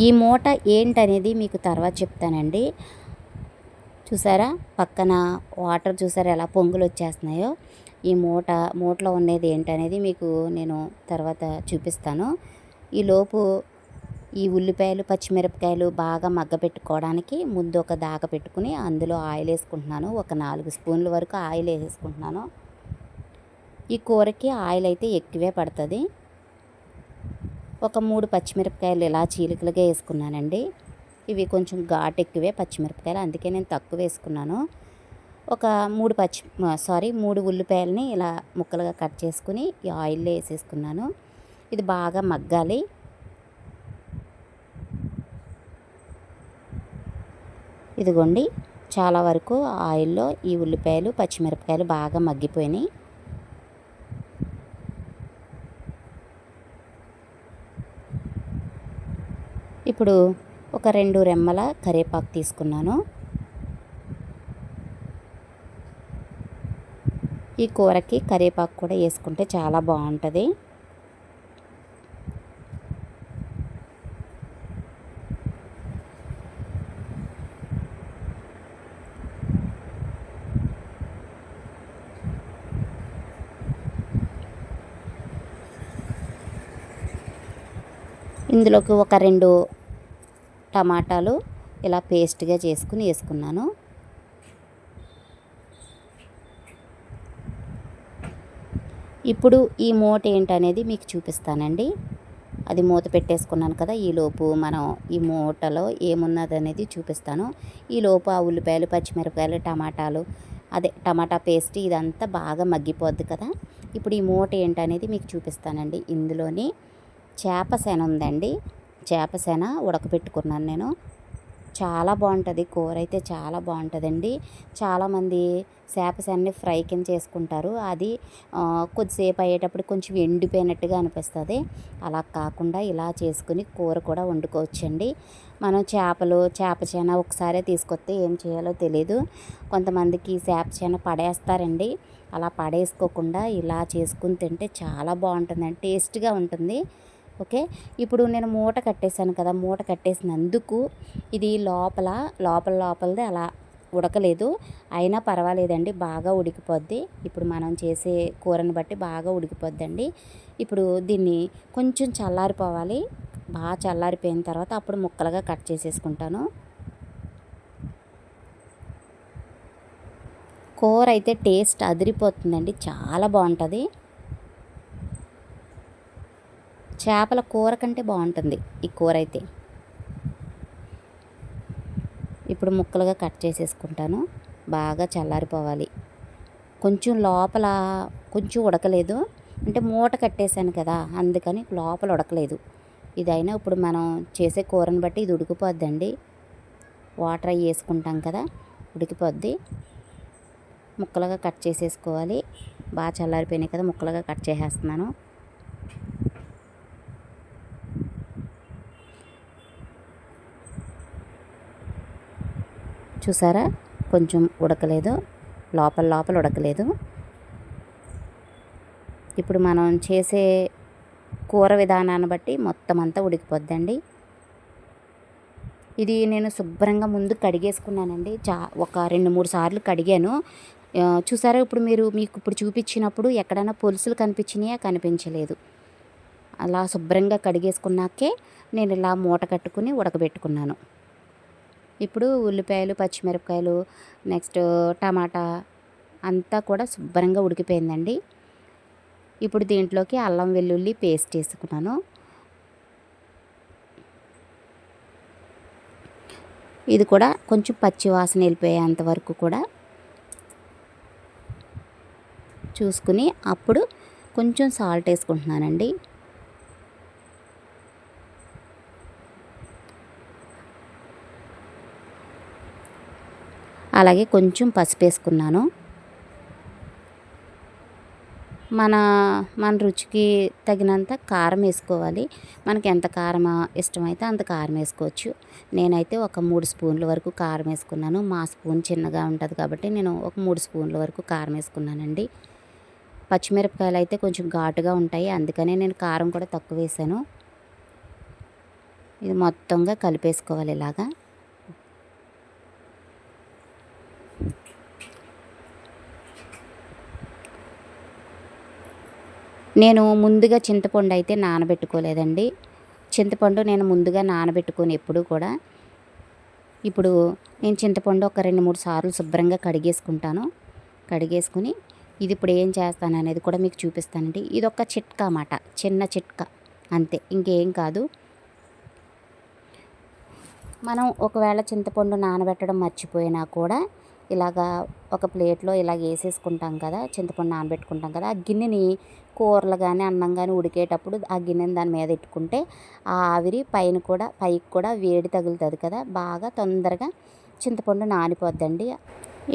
ఈ మూట ఏంటనేది మీకు తర్వాత చెప్తానండి. చూసారా? పక్కన వాటర్ చూసారా ఎలా పొంగులు వచ్చేస్తున్నాయో? ఈ మూట మూటలో ఉండేది ఏంటనేది మీకు నేను తర్వాత చూపిస్తాను. ఈ లోపు ఈ ఉల్లిపాయలు పచ్చిమిరపకాయలు బాగా మగ్గ పెట్టుకోవడానికి ముందు ఒక దాక పెట్టుకుని అందులో ఆయిల్ వేసుకుంటున్నాను. ఒక నాలుగు స్పూన్ల వరకు ఆయిల్ వేసుకుంటున్నాను ఈ కూరకి ఆయిల్ అయితే ఎక్కువే పడుతుంది. ఒక మూడు పచ్చిమిరపకాయలు ఇలా చీలికలుగా వేసుకున్నానండి. ఇవి కొంచెం ఘాటు ఎక్కువే పచ్చిమిరపకాయలు అందుకే నేను తక్కువ వేసుకున్నాను. ఒక మూడు పచ్చి సారీ మూడు ఉల్లిపాయలని ఇలా ముక్కలుగా కట్ చేసుకుని ఈ ఆయిల్లో వేసేసుకున్నాను. ఇది బాగా మగ్గాలి. ఇదిగోండి చాలా వరకు ఆయిల్లో ఈ ఉల్లిపాయలు పచ్చిమిరపకాయలు బాగా మగ్గిపోయినాయి. ఇప్పుడు ఒక రెండు రెమ్మల కరివేపాకు తీసుకున్నాను. ఈ కూరకి కరివేపాకు కూడా వేసుకుంటే చాలా బాగుంటుంది. ఇందులోకి ఒక రెండు టమాటాలు ఇలా పేస్ట్గా చేసుకుని వేసుకున్నాను. ఇప్పుడు ఈ మూట ఏంటనేది మీకు చూపిస్తానండి. అది మూత పెట్టేసుకున్నాను కదా ఈలోపు మనం ఈ మూటలో ఏమున్నది అనేది చూపిస్తాను ఈలోపు ఆ ఉల్లిపాయలు పచ్చిమిరపకాయలు టమాటాలు అదే టమాటా పేస్ట్ ఇదంతా బాగా మగ్గిపోద్ది కదా. ఇప్పుడు ఈ మూట ఏంటనేది మీకు చూపిస్తానండి. ఇందులోని చేప శన ఉందండి చేప ఉడకబెట్టుకున్నాను నేను. చాలా బాగుంటుంది కూర అయితే చాలా బాగుంటుందండి. చాలామంది చేప ఫ్రై కింద చేసుకుంటారు. అది కొద్దిసేపు అయ్యేటప్పుడు కొంచెం ఎండిపోయినట్టుగా అనిపిస్తుంది. అలా కాకుండా ఇలా చేసుకుని కూర కూడా వండుకోవచ్చండి. మనం చేపలు చేప చేన ఒకసారి తీసుకొస్తే ఏం చేయాలో తెలియదు కొంతమందికి చేప చేన పడేస్తారండి. అలా పడేసుకోకుండా ఇలా చేసుకుని తింటే చాలా బాగుంటుందండి టేస్ట్గా ఉంటుంది. ఓకే? ఇప్పుడు నేను మూట కట్టేశాను కదా మూట కట్టేసినందుకు ఇది లోపల లోపల లోపలది అలా ఉడకలేదు. అయినా పర్వాలేదండి బాగా ఉడికిపోద్ది. ఇప్పుడు మనం చేసే కూరని బట్టి బాగా ఉడికిపోద్దండి. ఇప్పుడు దీన్ని కొంచెం చల్లారిపోవాలి. బాగా చల్లారిపోయిన తర్వాత అప్పుడు ముక్కలుగా కట్ చేసేసుకుంటాను. కూర అయితే టేస్ట్ అదిరిపోతుందండి చాలా బాగుంటుంది. చేపల కూర కంటే బాగుంటుంది ఈ కూర అయితే. ఇప్పుడు ముక్కలుగా కట్ చేసేసుకుంటాను. బాగా చల్లారిపోవాలి. కొంచెం లోపల కొంచెం ఉడకలేదు. అంటే మూట కట్టేశాను కదా అందుకని లోపల ఉడకలేదు. ఇదైనా ఇప్పుడు మనం చేసే కూరని బట్టి ఇది ఉడికిపోద్దండి. వాటర్ అవి వేసుకుంటాం కదా ఉడికిపోద్ది. ముక్కలుగా కట్ చేసేసుకోవాలి. బాగా చల్లారిపోయినాయి కదా ముక్కలుగా కట్ చేసేస్తున్నాను. చూసారా? కొంచెం ఉడకలేదు. లోపల లోపల ఉడకలేదు. ఇప్పుడు మనం చేసే కూర విధానాన్ని బట్టి మొత్తం అంతా ఉడికిపోద్దండి. ఇది నేను శుభ్రంగా ముందు కడిగేసుకున్నానండి. చా ఒక రెండు మూడు సార్లు కడిగాను. చూసారా? ఇప్పుడు మీరు మీకు ఇప్పుడు చూపించినప్పుడు ఎక్కడైనా పొలుసులు కనిపించినాయా? కనిపించలేదు. అలా శుభ్రంగా కడిగేసుకున్నాకే నేను ఇలా మూట కట్టుకుని ఉడకబెట్టుకున్నాను. ఇప్పుడు ఉల్లిపాయలు పచ్చిమిరపకాయలు నెక్స్ట్ టమాటా అంతా కూడా శుభ్రంగా ఉడికిపోయిందండి. ఇప్పుడు దీంట్లోకి అల్లం వెల్లుల్లి పేస్ట్ వేసుకున్నాను. ఇది కూడా కొంచెం పచ్చి వాసన వెళ్ళిపోయేంత వరకు కూడా చూసుకుని అప్పుడు కొంచెం సాల్ట్ వేసుకుంటున్నానండి. అలాగే కొంచెం పసుపు వేసుకున్నాను. మన మన రుచికి తగినంత కారం వేసుకోవాలి. మనకి ఎంత కారం ఇష్టమైతే అంత కారం వేసుకోవచ్చు. నేనైతే ఒక మూడు స్పూన్ల వరకు కారం వేసుకున్నాను. మా స్పూన్ చిన్నగా ఉంటుంది కాబట్టి నేను ఒక మూడు స్పూన్ల వరకు కారం వేసుకున్నానండి. పచ్చిమిరపకాయలు అయితే కొంచెం ఘాటుగా ఉంటాయి. అందుకనే నేను కారం కూడా తక్కువ వేసాను. ఇది మొత్తంగా కలిపేసుకోవాలి ఇలాగా. నేను ముందుగా చింతపండు అయితే నానబెట్టుకోలేదండి. చింతపండు నేను ముందుగా నానబెట్టుకొని ఎప్పుడు కూడా ఇప్పుడు నేను చింతపండు ఒక రెండు మూడు సార్లు శుభ్రంగా కడిగేసుకుంటాను. కడిగేసుకుని ఇది ఇప్పుడు ఏం చేస్తాను అనేది కూడా మీకు చూపిస్తానండి. ఇది ఒక చిట్కా అన్నమాట. చిన్న చిట్కా. అంతే. ఇంకేం కాదు. మనం ఒకవేళ చింతపండు నానబెట్టడం మర్చిపోయినా కూడా ఇలాగా ఒక ప్లేట్లో ఇలా వేసేసుకుంటాం కదా చింతపండు నానబెట్టుకుంటాం కదా ఆ గిన్నెని కూరలు కానీ అన్నం కానీ ఉడికేటప్పుడు ఆ గిన్నెని దాని మీద పెట్టుకుంటే ఆ ఆవిరి పైన కూడా పైకి కూడా వేడి తగులుతుంది కదా బాగా తొందరగా చింతపండు నానిపోద్దండి.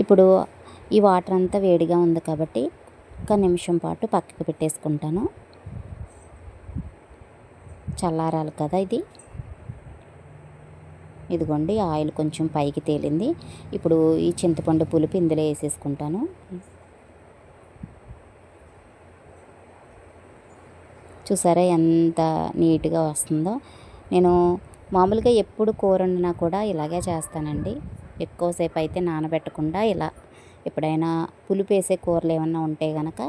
ఇప్పుడు ఈ వాటర్ అంతా వేడిగా ఉంది కాబట్టి ఒక నిమిషం పాటు పక్కకి పెట్టేసుకుంటాను. చల్లారాలి కదా ఇది. ఇదిగోండి ఆయిల్ కొంచెం పైకి తేలింది. ఇప్పుడు ఈ చింతపండు పులుపు ఇందులో వేసేసుకుంటాను. చూసారా ఎంత నీట్గా వస్తుందో. నేను మామూలుగా ఎప్పుడు కూర వండినా కూడా ఇలాగే చేస్తానండి. ఎక్కువసేపు అయితే నానబెట్టకుండా ఇలా ఎప్పుడైనా పులుపు వేసే కూరలు ఏమన్నా ఉంటే కనుక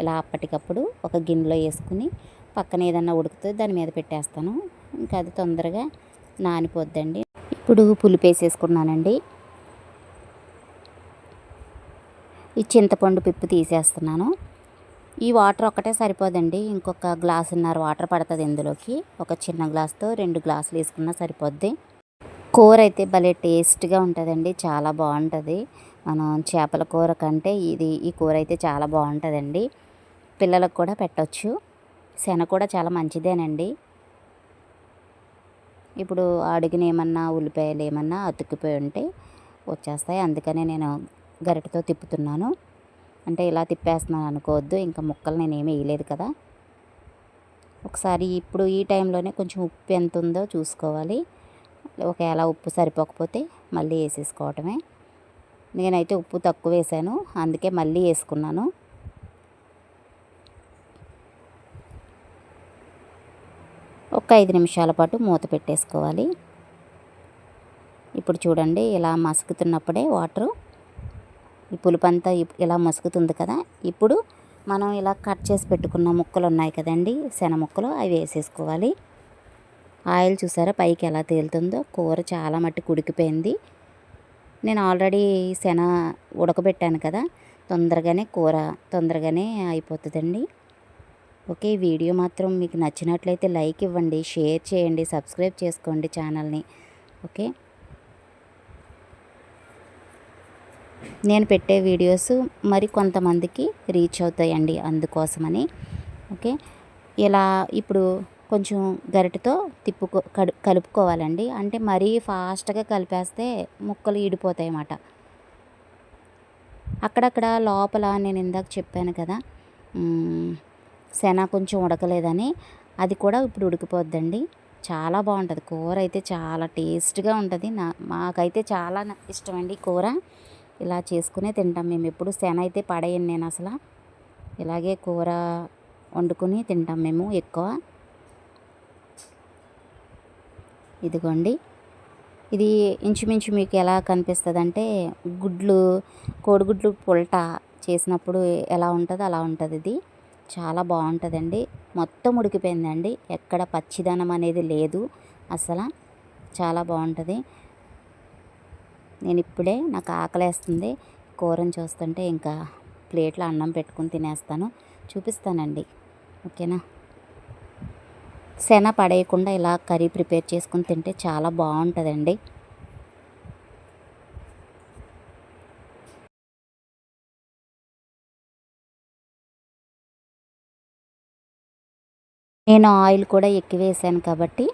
ఇలా అప్పటికప్పుడు ఒక గిన్నెలో వేసుకుని పక్కన ఏదన్నా ఉడుకుతుంది దాని మీద పెట్టేస్తాను. ఇంకా అది తొందరగా నానిపోద్దండి. ఇప్పుడు పులుపు వేసేసుకున్నానండి ఈ చింతపండు పిప్పు తీసేస్తున్నాను. ఈ వాటర్ ఒక్కటే సరిపోదండి. ఇంకొక గ్లాసున్నర వాటర్ పడుతుంది ఇందులోకి. ఒక చిన్న గ్లాస్తో రెండు గ్లాసులు వేసుకున్నా సరిపోద్ది. కూర అయితే భలే టేస్ట్గా ఉంటుందండి. చాలా బాగుంటుంది. మనం చేపల కూర కంటే ఇది ఈ కూర అయితే చాలా బాగుంటుందండి. పిల్లలకు కూడా పెట్టవచ్చు శన కూడా చాలా మంచిదేనండి. ఇప్పుడు అడిగిన ఏమన్నా ఉల్లిపాయలు ఏమన్నా అతుక్కిపోయి ఉంటే వచ్చేస్తాయి. అందుకనే నేను గరిటతో తిప్పుతున్నాను. అంటే ఇలా తిప్పేస్తున్నాను అనుకోవద్దు. ఇంకా ముక్కలు నేను ఏమీ వేయలేదు కదా. ఒకసారి ఇప్పుడు ఈ టైంలోనే కొంచెం ఉప్పు ఎంత ఉందో చూసుకోవాలి. ఒకవేళ ఉప్పు సరిపోకపోతే మళ్ళీ వేసేసుకోవటమే. నేనైతే ఉప్పు తక్కువ వేసాను. అందుకే మళ్ళీ వేసుకున్నాను. ఒక ఐదు నిమిషాల పాటు మూత పెట్టేసుకోవాలి. ఇప్పుడు చూడండి ఇలా మసుకుతున్నప్పుడే వాటరు ఈ పులుపు అంతా ఇలా మసుకుతుంది కదా. ఇప్పుడు మనం ఇలా కట్ చేసి పెట్టుకున్న ముక్కలు ఉన్నాయి కదండి శన ముక్కలు అవి వేసేసుకోవాలి. ఆయిల్ చూసారా పైకి ఎలా తేలుతుందో? కూర చాలా మట్టి ఉడికిపోయింది నేను ఆల్రెడీ శన ఉడకబెట్టాను కదా తొందరగానే కూర తొందరగానే అయిపోతుందండి. ఓకే ఈ వీడియో మాత్రం మీకు నచ్చినట్లయితే లైక్ ఇవ్వండి షేర్ చేయండి సబ్స్క్రైబ్ చేసుకోండి ఛానల్ని. ఓకే? నేను పెట్టే వీడియోస్ మరి కొంతమందికి రీచ్ అవుతాయండి అందుకోసమని. ఓకే? ఇలా ఇప్పుడు కొంచెం గరిటతో తిప్పుకో కడు కలుపుకోవాలండి. అంటే మరీ ఫాస్ట్గా కలిపేస్తే ముక్కలు ఈడిపోతాయి అన్నమాట అక్కడక్కడ లోపల నేను ఇందాక చెప్పాను కదా శన కొంచెం ఉడకలేదని అది కూడా ఇప్పుడు ఉడికిపోద్దండి. చాలా బాగుంటుంది. కూర అయితే చాలా టేస్ట్గా ఉంటుంది. నా మాకైతే చాలా ఇష్టమండి కూర. ఇలా చేసుకునే తింటాం. మేము ఎప్పుడు శన అయితే పడేయను నేను అసలు. ఇలాగే కూర వండుకొని తింటాం మేము ఎక్కువ. ఇదిగోండి. ఇది ఇంచుమించు మీకు ఎలా కనిపిస్తుంది అంటే గుడ్లు కోడిగుడ్లు పుల్ట చేసినప్పుడు ఎలా ఉంటుందో అలా ఉంటుంది ఇది. చాలా బాగుంటుందండి. మొత్తం ఉడికిపోయిందండి. ఎక్కడ పచ్చిదనం అనేది లేదు. అసలు చాలా బాగుంటుంది. నేను ఇప్పుడే నాకు ఆకలేస్తుంది. కూరని చూస్తుంటే ఇంకా ప్లేట్లో అన్నం పెట్టుకుని తినేస్తాను. చూపిస్తానండి. ఓకేనా? శన పడేయకుండా ఇలా కర్రీ ప్రిపేర్ చేసుకుని తింటే చాలా బాగుంటుందండి. నేను ఆయిల్ కూడా ఎక్కువ వేసాను కాబట్టి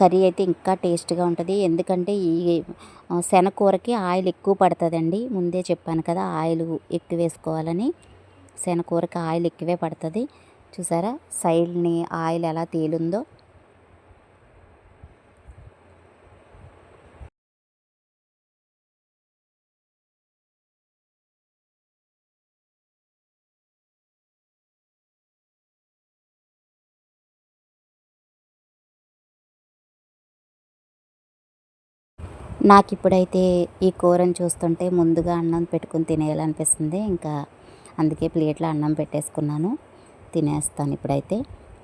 కర్రీ అయితే ఇంకా టేస్ట్గా ఉంటుంది. ఎందుకంటే ఈ శనగకూరకి ఆయిల్ ఎక్కువ పడుతుందండి. ముందే చెప్పాను కదా ఆయిల్ ఎక్కువ వేసుకోవాలని. శనగకూరకి ఆయిల్ ఎక్కువే పడుతుంది. చూసారా? సైడ్ని ఆయిల్ ఎలా తేలుందో. నాకు ఇప్పుడైతే ఈ కూరని చూస్తుంటే ముందుగా అన్నం పెట్టుకుని తినేయాలనిపిస్తుంది. ఇంకా అందుకే ప్లేట్లో అన్నం పెట్టేసుకున్నాను. తినేస్తాను ఇప్పుడైతే.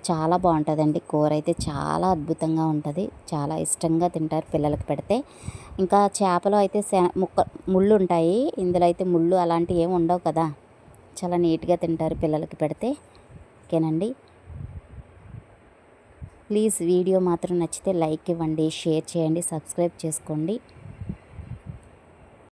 చాలా బాగుంటుందండి. కూర అయితే చాలా అద్భుతంగా ఉంటుంది. చాలా ఇష్టంగా తింటారు పిల్లలకు పెడితే. ఇంకా చేపలు అయితే ముక్క ముళ్ళు ఉంటాయి ఇందులో అయితే ముళ్ళు అలాంటివి ఏమి ఉండవు కదా. చాలా నీట్గా తింటారు పిల్లలకి పెడితే. ఓకేనండి? ప్లీజ్ వీడియో మాత్రం నచ్చితే లైక్ ఇవ్వండి షేర్ చేయండి సబ్స్క్రైబ్ చేసుకోండి.